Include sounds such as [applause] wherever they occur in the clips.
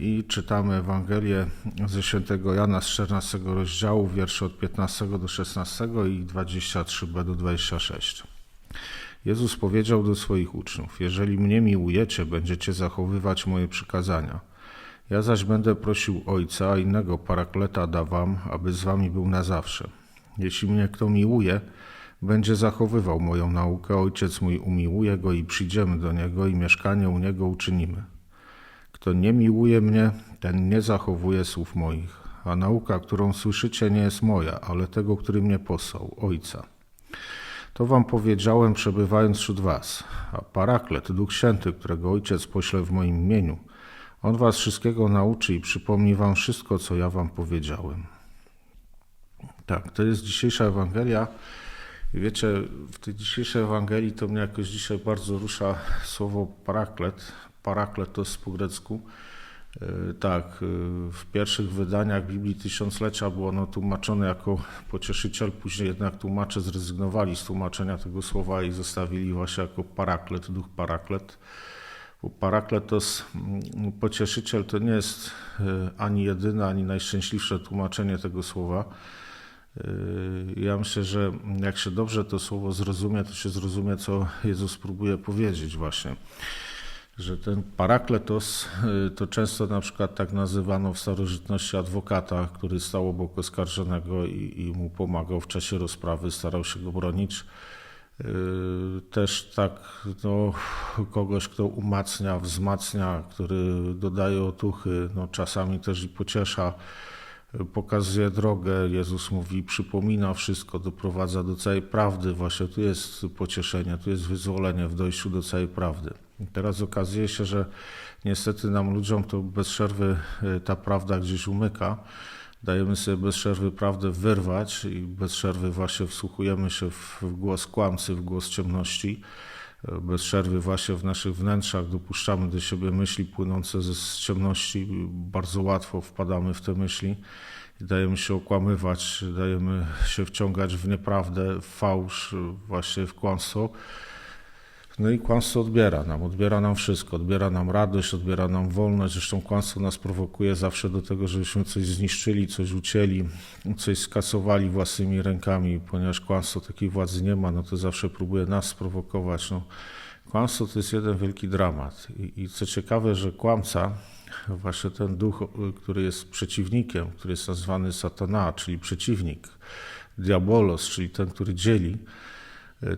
i czytamy Ewangelię ze świętego Jana z 14 rozdziału, wiersze od 15 do 16 i 23b do 26. Jezus powiedział do swoich uczniów: Jeżeli mnie miłujecie, będziecie zachowywać moje przykazania. Ja zaś będę prosił Ojca, a innego parakleta da wam, aby z wami był na zawsze. Jeśli mnie kto miłuje, będzie zachowywał moją naukę, Ojciec mój umiłuje go i przyjdziemy do niego i mieszkanie u niego uczynimy. Kto nie miłuje mnie, ten nie zachowuje słów moich, a nauka, którą słyszycie, nie jest moja, ale tego, który mnie posłał, Ojca. To wam powiedziałem, przebywając wśród was, a paraklet, Duch Święty, którego Ojciec pośle w moim imieniu, on was wszystkiego nauczy i przypomni wam wszystko, co ja wam powiedziałem. Tak, to jest dzisiejsza Ewangelia. I wiecie, w tej dzisiejszej Ewangelii to mnie jakoś dzisiaj bardzo rusza słowo paraklet. Paraklet to jest po grecku. E, tak, e, w pierwszych wydaniach Biblii Tysiąclecia było ono tłumaczone jako pocieszyciel, później jednak tłumacze zrezygnowali z tłumaczenia tego słowa i zostawili właśnie jako paraklet, duch paraklet. Bo paraklet to jest, mm, pocieszyciel to nie jest e, ani jedyne, ani najszczęśliwsze tłumaczenie tego słowa. Ja myślę, że jak się dobrze to słowo zrozumie, to się zrozumie, co Jezus próbuje powiedzieć właśnie że ten parakletos y, to często na przykład tak nazywano w starożytności adwokata, który stał obok oskarżonego i, i mu pomagał w czasie rozprawy, starał się go bronić. Y, też tak no, kogoś, kto umacnia, wzmacnia, który dodaje otuchy, no, czasami też i pociesza, pokazuje drogę. Jezus mówi, przypomina wszystko, doprowadza do całej prawdy. Właśnie tu jest pocieszenie, tu jest wyzwolenie w dojściu do całej prawdy. Teraz okazuje się, że niestety nam ludziom to bez przerwy y, ta prawda gdzieś umyka. Dajemy sobie bez przerwy prawdę wyrwać i bez przerwy właśnie wsłuchujemy się w głos kłamcy, w głos ciemności. Y, bez przerwy właśnie w naszych wnętrzach dopuszczamy do siebie myśli płynące z ciemności. Bardzo łatwo wpadamy w te myśli dajemy się okłamywać, dajemy się wciągać w nieprawdę, w fałsz, właśnie w kłamstwo. No i kłamstwo odbiera nam, odbiera nam wszystko, odbiera nam radość, odbiera nam wolność. Zresztą kłamstwo nas prowokuje zawsze do tego, żebyśmy coś zniszczyli, coś ucięli, coś skasowali własnymi rękami, ponieważ kłamstwo takiej władzy nie ma, no to zawsze próbuje nas sprowokować. No, kłamstwo to jest jeden wielki dramat. I, I co ciekawe, że kłamca, właśnie ten duch, który jest przeciwnikiem, który jest nazwany satana, czyli przeciwnik, diabolos, czyli ten, który dzieli,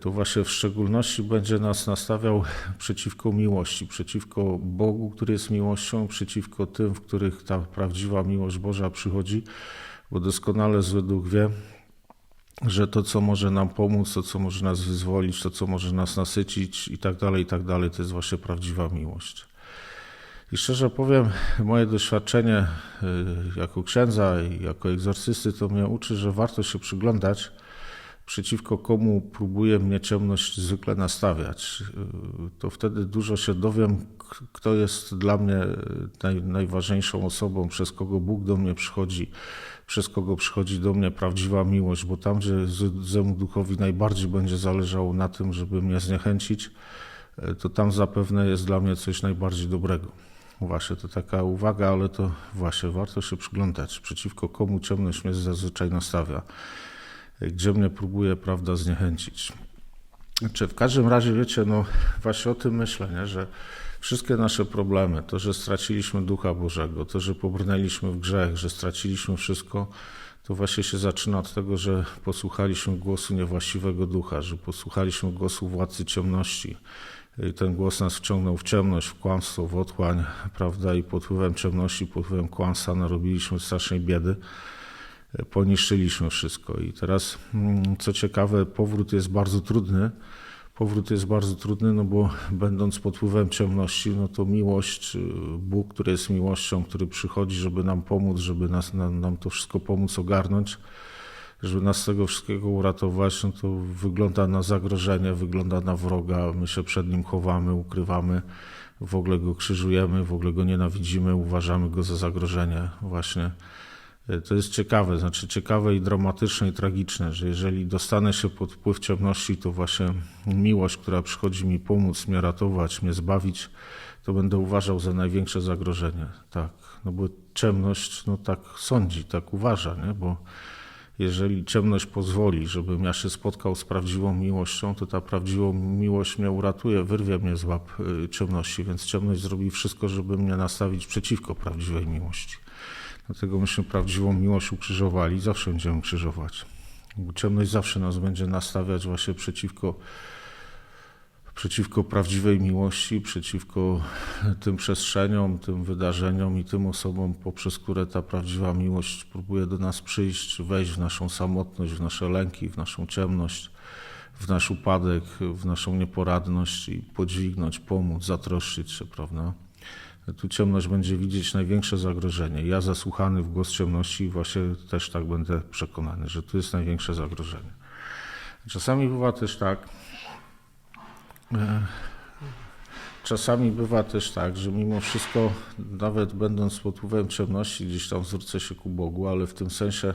to właśnie w szczególności będzie nas nastawiał [laughs] przeciwko miłości, przeciwko Bogu, który jest miłością, przeciwko tym, w których ta prawdziwa miłość Boża przychodzi, bo doskonale zły duch wie, że to, co może nam pomóc, to, co może nas wyzwolić, to, co może nas nasycić i tak dalej, i tak dalej, to jest właśnie prawdziwa miłość. I szczerze powiem, moje doświadczenie e, jako księdza i jako egzorcysty to mnie uczy, że warto się przyglądać, przeciwko komu próbuje mnie ciemność zwykle nastawiać. To wtedy dużo się dowiem, kto jest dla mnie naj, najważniejszą osobą, przez kogo Bóg do mnie przychodzi, przez kogo przychodzi do mnie prawdziwa miłość, bo tam, gdzie zemu duchowi najbardziej będzie zależało na tym, żeby mnie zniechęcić, to tam zapewne jest dla mnie coś najbardziej dobrego. Właśnie to taka uwaga, ale to właśnie warto się przyglądać, przeciwko komu ciemność mnie zazwyczaj nastawia gdzie mnie próbuje, prawda, zniechęcić. Czy w każdym razie, wiecie, no właśnie o tym myślę, nie? że wszystkie nasze problemy, to, że straciliśmy Ducha Bożego, to, że pobrnęliśmy w grzech, że straciliśmy wszystko, to właśnie się zaczyna od tego, że posłuchaliśmy głosu niewłaściwego ducha, że posłuchaliśmy głosu władcy ciemności. I ten głos nas wciągnął w ciemność, w kłamstwo, w otchłań, prawda, i pod wpływem ciemności, pod wpływem kłamstwa narobiliśmy strasznej biedy poniszczyliśmy wszystko. I teraz, mm, co ciekawe, powrót jest bardzo trudny. Powrót jest bardzo trudny, no bo będąc pod wpływem ciemności, no to miłość, y, Bóg, który jest miłością, który przychodzi, żeby nam pomóc, żeby nas, nam, nam to wszystko pomóc ogarnąć, żeby nas z tego wszystkiego uratować, no to wygląda na zagrożenie, wygląda na wroga, my się przed nim chowamy, ukrywamy, w ogóle go krzyżujemy, w ogóle go nienawidzimy, uważamy go za zagrożenie właśnie. To jest ciekawe, znaczy ciekawe i dramatyczne i tragiczne, że jeżeli dostanę się pod wpływ ciemności, to właśnie miłość, która przychodzi mi pomóc, mnie ratować, mnie zbawić, to będę uważał za największe zagrożenie. Tak, no bo ciemność no tak sądzi, tak uważa, nie? bo jeżeli ciemność pozwoli, żebym ja się spotkał z prawdziwą miłością, to ta prawdziwa miłość mnie uratuje, wyrwie mnie z łap y, ciemności, więc ciemność zrobi wszystko, żeby mnie nastawić przeciwko prawdziwej miłości. Dlatego myśmy prawdziwą miłość ukrzyżowali, zawsze będziemy krzyżować. Ciemność zawsze nas będzie nastawiać właśnie przeciwko, przeciwko prawdziwej miłości, przeciwko tym przestrzeniom, tym wydarzeniom i tym osobom, poprzez które ta prawdziwa miłość próbuje do nas przyjść, wejść w naszą samotność, w nasze lęki, w naszą ciemność, w nasz upadek, w naszą nieporadność i podźwignąć, pomóc, zatroszczyć się, prawda? Tu ciemność będzie widzieć największe zagrożenie. Ja zasłuchany w głos ciemności właśnie też tak będę przekonany, że tu jest największe zagrożenie. Czasami bywa też tak, e, czasami bywa też tak, że mimo wszystko, nawet będąc pod wpływem ciemności, gdzieś tam zwrócę się ku Bogu, ale w tym sensie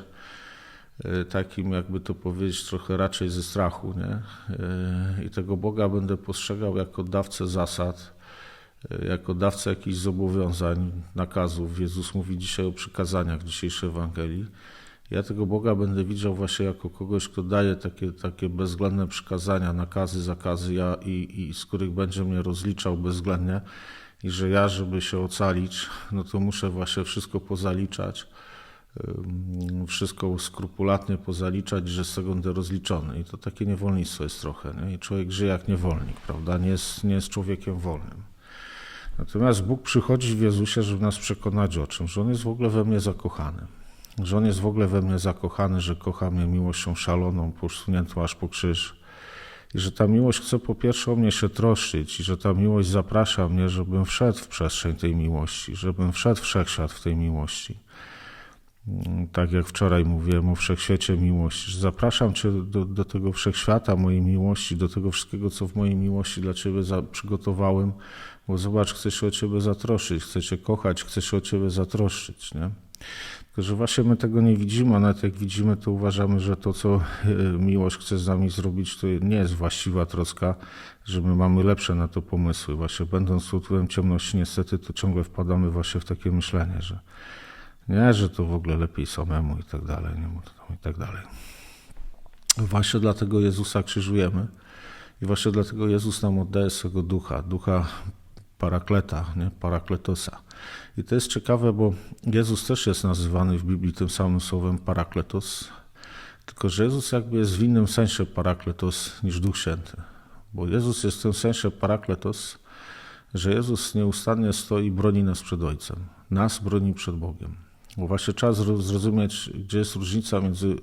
e, takim, jakby to powiedzieć, trochę raczej ze strachu, nie? E, I tego Boga będę postrzegał jako dawcę zasad, jako dawca jakichś zobowiązań, nakazów. Jezus mówi dzisiaj o przykazaniach dzisiejszej Ewangelii. Ja tego Boga będę widział właśnie jako kogoś, kto daje takie, takie bezwzględne przykazania, nakazy, zakazy, ja, i, i z których będzie mnie rozliczał bezwzględnie. I że ja, żeby się ocalić, no to muszę właśnie wszystko pozaliczać, wszystko skrupulatnie pozaliczać, że z tego będę rozliczony. I to takie niewolnictwo jest trochę. Nie? I człowiek żyje jak niewolnik, prawda? Nie jest, nie jest człowiekiem wolnym. Natomiast Bóg przychodzi w Jezusie, żeby nas przekonać o czym? Że On jest w ogóle we mnie zakochany. Że On jest w ogóle we mnie zakochany, że kocha mnie miłością szaloną, posuniętą aż po krzyż. I że ta miłość chce po pierwsze o mnie się troszczyć i że ta miłość zaprasza mnie, żebym wszedł w przestrzeń tej miłości, żebym wszedł w wszechświat w tej miłości. Tak jak wczoraj mówiłem o wszechświecie miłości. Zapraszam Cię do, do tego wszechświata mojej miłości, do tego wszystkiego, co w mojej miłości dla Ciebie przygotowałem, bo zobacz, chcę się o Ciebie zatroszczyć, chcę Cię kochać, chcę się o Ciebie zatroszczyć. Nie? Tylko, że właśnie my tego nie widzimy, a nawet jak widzimy, to uważamy, że to, co e, miłość chce z nami zrobić, to nie jest właściwa troska, że my mamy lepsze na to pomysły. Właśnie będąc wpływem ciemności, niestety, to ciągle wpadamy właśnie w takie myślenie, że nie, że to w ogóle lepiej samemu i tak dalej, nie, i tak dalej. Właśnie dlatego Jezusa krzyżujemy i właśnie dlatego Jezus nam oddaje swego ducha, ducha parakleta, nie? parakletosa. I to jest ciekawe, bo Jezus też jest nazywany w Biblii tym samym słowem parakletos, tylko że Jezus jakby jest w innym sensie parakletos niż Duch Święty. Bo Jezus jest w tym sensie parakletos, że Jezus nieustannie stoi i broni nas przed Ojcem. Nas broni przed Bogiem. Bo właśnie trzeba zrozumieć, gdzie jest różnica między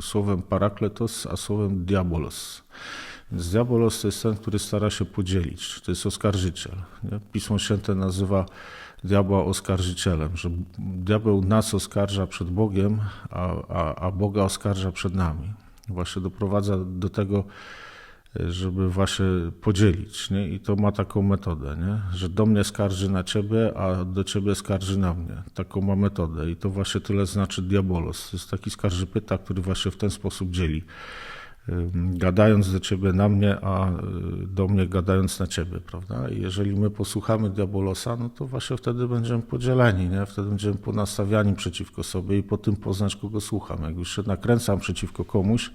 słowem parakletos a słowem diabolos. Diabolos to jest ten, który stara się podzielić. To jest oskarżyciel. Nie? Pismo Święte nazywa diabła oskarżycielem, że diabeł nas oskarża przed Bogiem, a, a, a Boga oskarża przed nami. Właśnie doprowadza do tego, żeby właśnie podzielić. Nie? I to ma taką metodę, nie? że do mnie skarży na ciebie, a do ciebie skarży na mnie. Taką ma metodę. I to właśnie tyle znaczy diabolos. To jest taki skarżypyta, który właśnie w ten sposób dzieli gadając do ciebie na mnie, a y, do mnie gadając na ciebie, prawda? I jeżeli my posłuchamy diabolosa, no to właśnie wtedy będziemy podzieleni, nie? Wtedy będziemy ponastawiani przeciwko sobie i po tym poznać, kogo słucham. Jak już się nakręcam przeciwko komuś,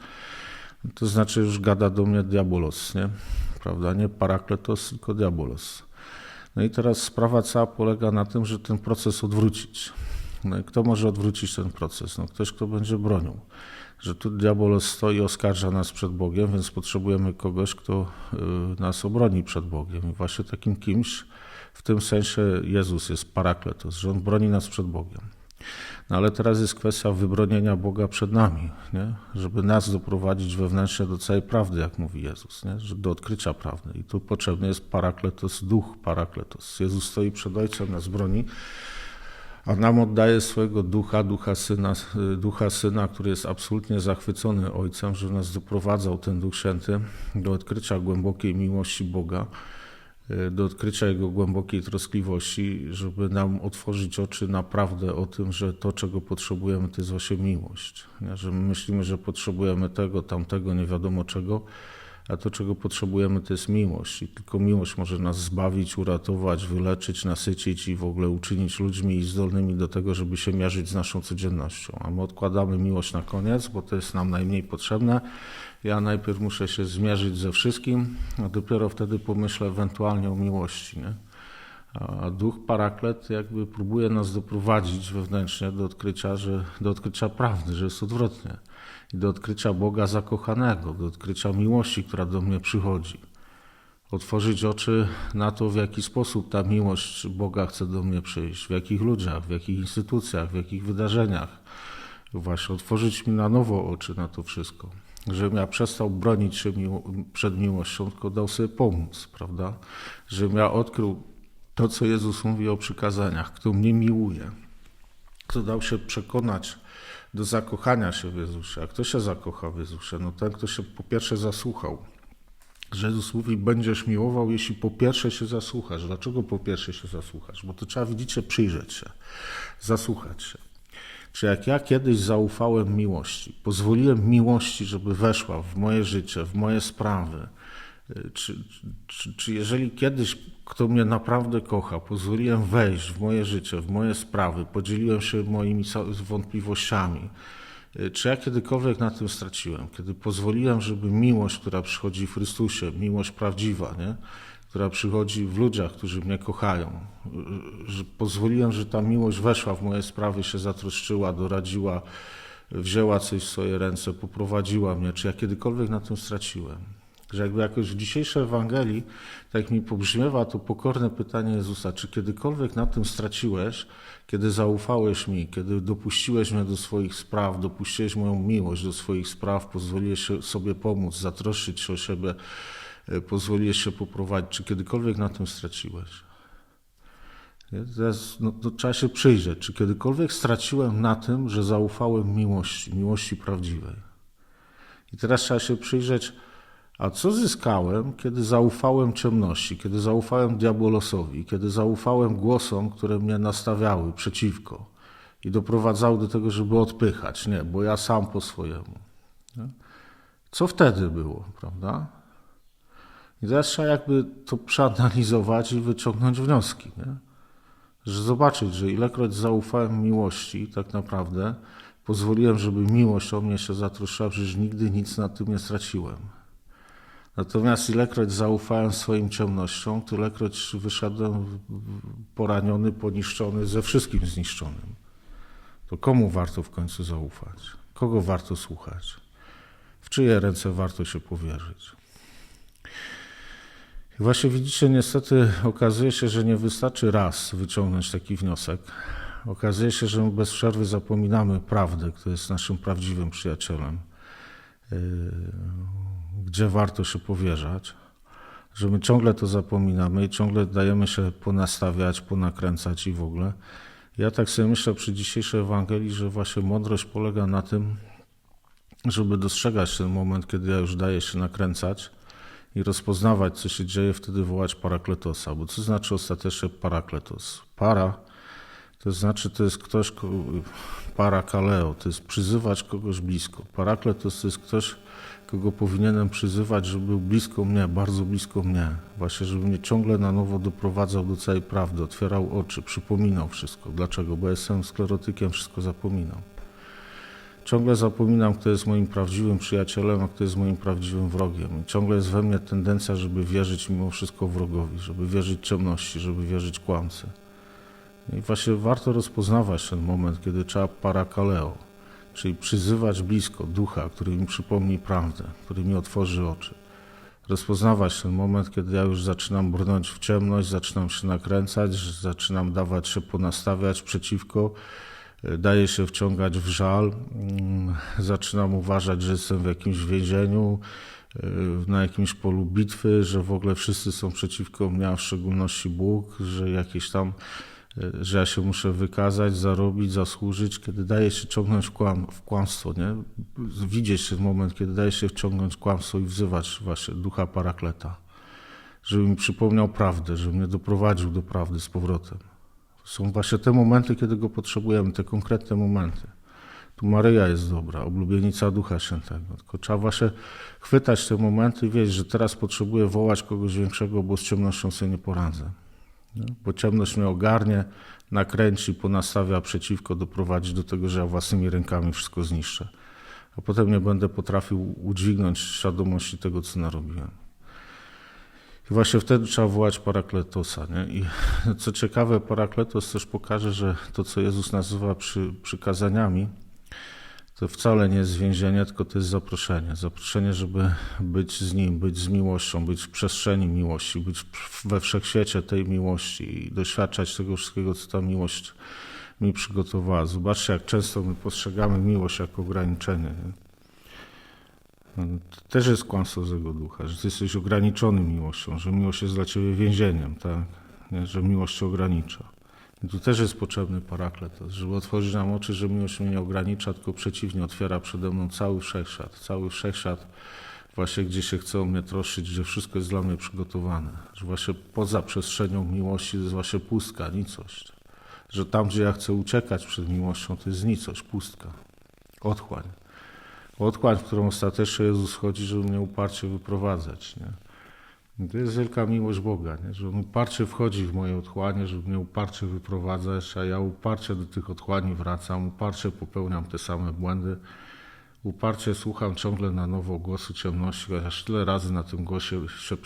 to znaczy już gada do mnie diabolos, nie? Prawda? Nie parakletos, tylko diabolos. No i teraz sprawa cała polega na tym, że ten proces odwrócić. No i kto może odwrócić ten proces? No ktoś, kto będzie bronił że tu diabeł stoi oskarża nas przed Bogiem, więc potrzebujemy kogoś, kto y, nas obroni przed Bogiem. I właśnie takim kimś w tym sensie Jezus jest parakletos, że On broni nas przed Bogiem. No ale teraz jest kwestia wybronienia Boga przed nami, nie? żeby nas doprowadzić wewnętrznie do całej prawdy, jak mówi Jezus, nie? do odkrycia prawdy. I tu potrzebny jest parakletos, duch parakletos. Jezus stoi przed Ojcem, nas broni, a nam oddaje swojego ducha, ducha syna, ducha syna, który jest absolutnie zachwycony Ojcem, że nas doprowadzał ten Duch Święty do odkrycia głębokiej miłości Boga, do odkrycia Jego głębokiej troskliwości, żeby nam otworzyć oczy naprawdę o tym, że to, czego potrzebujemy, to jest właśnie miłość. Że my myślimy, że potrzebujemy tego, tamtego, nie wiadomo czego, a to, czego potrzebujemy, to jest miłość. I tylko miłość może nas zbawić, uratować, wyleczyć, nasycić i w ogóle uczynić ludźmi zdolnymi do tego, żeby się mierzyć z naszą codziennością. A my odkładamy miłość na koniec, bo to jest nam najmniej potrzebne. Ja najpierw muszę się zmierzyć ze wszystkim, a dopiero wtedy pomyślę ewentualnie o miłości. Nie? A duch paraklet jakby próbuje nas doprowadzić wewnętrznie do odkrycia, że, do odkrycia prawdy, że jest odwrotnie i do odkrycia Boga zakochanego, do odkrycia miłości, która do mnie przychodzi. Otworzyć oczy na to, w jaki sposób ta miłość Boga chce do mnie przyjść, w jakich ludziach, w jakich instytucjach, w jakich wydarzeniach. Właśnie otworzyć mi na nowo oczy na to wszystko. Żebym ja przestał bronić się przed miłością, tylko dał sobie pomóc, prawda? Żebym ja odkrył to, co Jezus mówi o przykazaniach, kto mnie miłuje, kto dał się przekonać do zakochania się w Jezusie. A kto się zakocha w Jezusie? No ten, kto się po pierwsze zasłuchał. Że Jezus mówi, będziesz miłował, jeśli po pierwsze się zasłuchasz. Dlaczego po pierwsze się zasłuchasz? Bo to trzeba, widzicie, przyjrzeć się, zasłuchać się. Czy jak ja kiedyś zaufałem miłości, pozwoliłem miłości, żeby weszła w moje życie, w moje sprawy, czy, czy, czy jeżeli kiedyś kto mnie naprawdę kocha, pozwoliłem wejść w moje życie, w moje sprawy, podzieliłem się moimi wątpliwościami, czy ja kiedykolwiek na tym straciłem? Kiedy pozwoliłem, żeby miłość, która przychodzi w Chrystusie, miłość prawdziwa, nie? która przychodzi w ludziach, którzy mnie kochają, że pozwoliłem, że ta miłość weszła w moje sprawy, się zatroszczyła, doradziła, wzięła coś w swoje ręce, poprowadziła mnie, czy ja kiedykolwiek na tym straciłem? Że jakby jakoś w dzisiejszej Ewangelii, tak mi pobrzmiewa to pokorne pytanie Jezusa, czy kiedykolwiek na tym straciłeś, kiedy zaufałeś mi, kiedy dopuściłeś mnie do swoich spraw, dopuściłeś moją miłość do swoich spraw, pozwoliłeś sobie pomóc, zatroszczyć się o siebie, e, pozwoliłeś się poprowadzić, czy kiedykolwiek na tym straciłeś? Teraz, no, to trzeba się przyjrzeć, czy kiedykolwiek straciłem na tym, że zaufałem miłości, miłości prawdziwej. I teraz trzeba się przyjrzeć, a co zyskałem, kiedy zaufałem ciemności, kiedy zaufałem diabolosowi, kiedy zaufałem głosom, które mnie nastawiały przeciwko i doprowadzały do tego, żeby odpychać? Nie, bo ja sam po swojemu. Co wtedy było, prawda? I teraz trzeba jakby to przeanalizować i wyciągnąć wnioski. Nie? Że zobaczyć, że ilekroć zaufałem miłości, tak naprawdę pozwoliłem, żeby miłość o mnie się zatroszczyła, przecież nigdy nic na tym nie straciłem. Natomiast ilekroć zaufałem swoim ciemnościom, tylekroć wyszedłem poraniony, poniszczony, ze wszystkim zniszczonym. To komu warto w końcu zaufać? Kogo warto słuchać? W czyje ręce warto się powierzyć? I właśnie widzicie, niestety okazuje się, że nie wystarczy raz wyciągnąć taki wniosek. Okazuje się, że bez przerwy zapominamy prawdę, kto jest naszym prawdziwym przyjacielem yy, gdzie warto się powierzać, że my ciągle to zapominamy i ciągle dajemy się ponastawiać, ponakręcać i w ogóle. Ja tak sobie myślę przy dzisiejszej Ewangelii, że właśnie mądrość polega na tym, żeby dostrzegać ten moment, kiedy ja już daję się nakręcać i rozpoznawać, co się dzieje, wtedy wołać parakletosa. Bo co znaczy ostatecznie parakletos? Para to znaczy, to jest ktoś, parakaleo, to jest przyzywać kogoś blisko. Parakletos to jest ktoś, kogo powinienem przyzywać, żeby był blisko mnie, bardzo blisko mnie. Właśnie, żeby mnie ciągle na nowo doprowadzał do całej prawdy, otwierał oczy, przypominał wszystko. Dlaczego? Bo jestem sklerotykiem, wszystko zapominam. Ciągle zapominam, kto jest moim prawdziwym przyjacielem, a kto jest moim prawdziwym wrogiem. I ciągle jest we mnie tendencja, żeby wierzyć mimo wszystko wrogowi, żeby wierzyć ciemności, żeby wierzyć kłamcy. I właśnie warto rozpoznawać ten moment, kiedy trzeba parakaleo, czyli przyzywać blisko ducha, który mi przypomni prawdę, który mi otworzy oczy. Rozpoznawać ten moment, kiedy ja już zaczynam brnąć w ciemność, zaczynam się nakręcać, zaczynam dawać się ponastawiać przeciwko, daję się wciągać w żal, mm, zaczynam uważać, że jestem w jakimś więzieniu, e, na jakimś polu bitwy, że w ogóle wszyscy są przeciwko mnie, a w szczególności Bóg, że jakieś tam że ja się muszę wykazać, zarobić, zasłużyć, kiedy daje się ciągnąć w, kłam, w kłamstwo, nie? Widzieć ten moment, kiedy daje się wciągnąć w kłamstwo i wzywać właśnie ducha parakleta, żeby mi przypomniał prawdę, żeby mnie doprowadził do prawdy z powrotem. Są właśnie te momenty, kiedy go potrzebujemy, te konkretne momenty. Tu Maryja jest dobra, oblubienica Ducha Świętego. Tylko trzeba właśnie chwytać te momenty i wiedzieć, że teraz potrzebuję wołać kogoś większego, bo z ciemnością sobie nie poradzę. Bo ciemność mnie ogarnie, nakręci, ponastawia przeciwko, doprowadzi do tego, że ja własnymi rękami wszystko zniszczę. A potem nie będę potrafił udźwignąć świadomości tego, co narobiłem. I właśnie wtedy trzeba wołać parakletosa. Nie? I co ciekawe, parakletos też pokaże, że to, co Jezus nazywa przy, przykazaniami, to wcale nie jest więzienie, tylko to jest zaproszenie. Zaproszenie, żeby być z Nim, być z miłością, być w przestrzeni miłości, być we wszechświecie tej miłości i doświadczać tego wszystkiego, co ta miłość mi przygotowała. Zobaczcie, jak często my postrzegamy miłość jako ograniczenie. Nie? To też jest kłamstwo złego ducha, że ty jesteś ograniczony miłością, że miłość jest dla ciebie więzieniem, tak? Że miłość ogranicza. Tu też jest potrzebny paraklet, żeby otworzyć nam oczy, że miłość mnie nie ogranicza, tylko przeciwnie, otwiera przede mną cały wszechświat. Cały wszechświat, właśnie gdzie się chce o mnie troszczyć, gdzie wszystko jest dla mnie przygotowane. Że właśnie poza przestrzenią miłości jest właśnie pustka, nicość. Że tam, gdzie ja chcę uciekać przed miłością, to jest nicość, pustka, otchłań. Otchłań, w którą ostatecznie Jezus chodzi, żeby mnie uparcie wyprowadzać. Nie? I to jest wielka miłość Boga, nie? że On uparcie wchodzi w moje otchłanie, żeby mnie uparcie wyprowadzać, a ja uparcie do tych otchłani wracam, uparcie popełniam te same błędy, uparcie słucham ciągle na nowo głosu ciemności, chociaż tyle razy na tym głosie się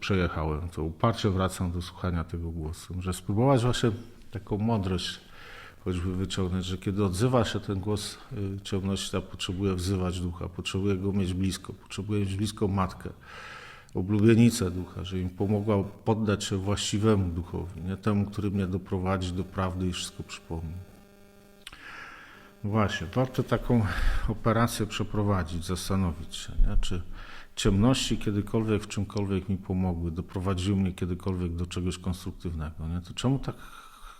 przejechałem, to uparcie wracam do słuchania tego głosu. Że spróbować właśnie taką mądrość choćby wyciągnąć, że kiedy odzywa się ten głos y, ciemności, to potrzebuje wzywać ducha, potrzebuje go mieć blisko, potrzebuje mieć blisko matkę, oblubienicę ducha, żeby im pomogła poddać się właściwemu duchowi, nie temu, który mnie doprowadzi do prawdy i wszystko przypomni. Właśnie, warto taką operację przeprowadzić, zastanowić się, nie? czy ciemności kiedykolwiek w czymkolwiek mi pomogły, doprowadziły mnie kiedykolwiek do czegoś konstruktywnego. Nie? To czemu tak,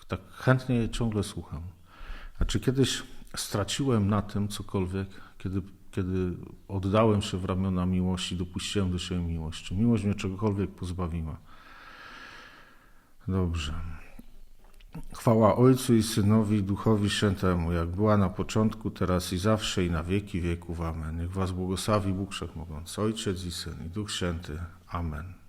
tak chętnie je ciągle słucham? A czy kiedyś straciłem na tym cokolwiek, kiedy, kiedy oddałem się w ramiona miłości, dopuściłem do siebie miłość? Czy miłość mnie czegokolwiek pozbawiła? Dobrze. Chwała Ojcu i Synowi i Duchowi Świętemu, jak była na początku, teraz i zawsze i na wieki wieków. Amen. Niech Was błogosławi Bóg Wszechmogący, Ojciec i Syn i Duch Święty. Amen.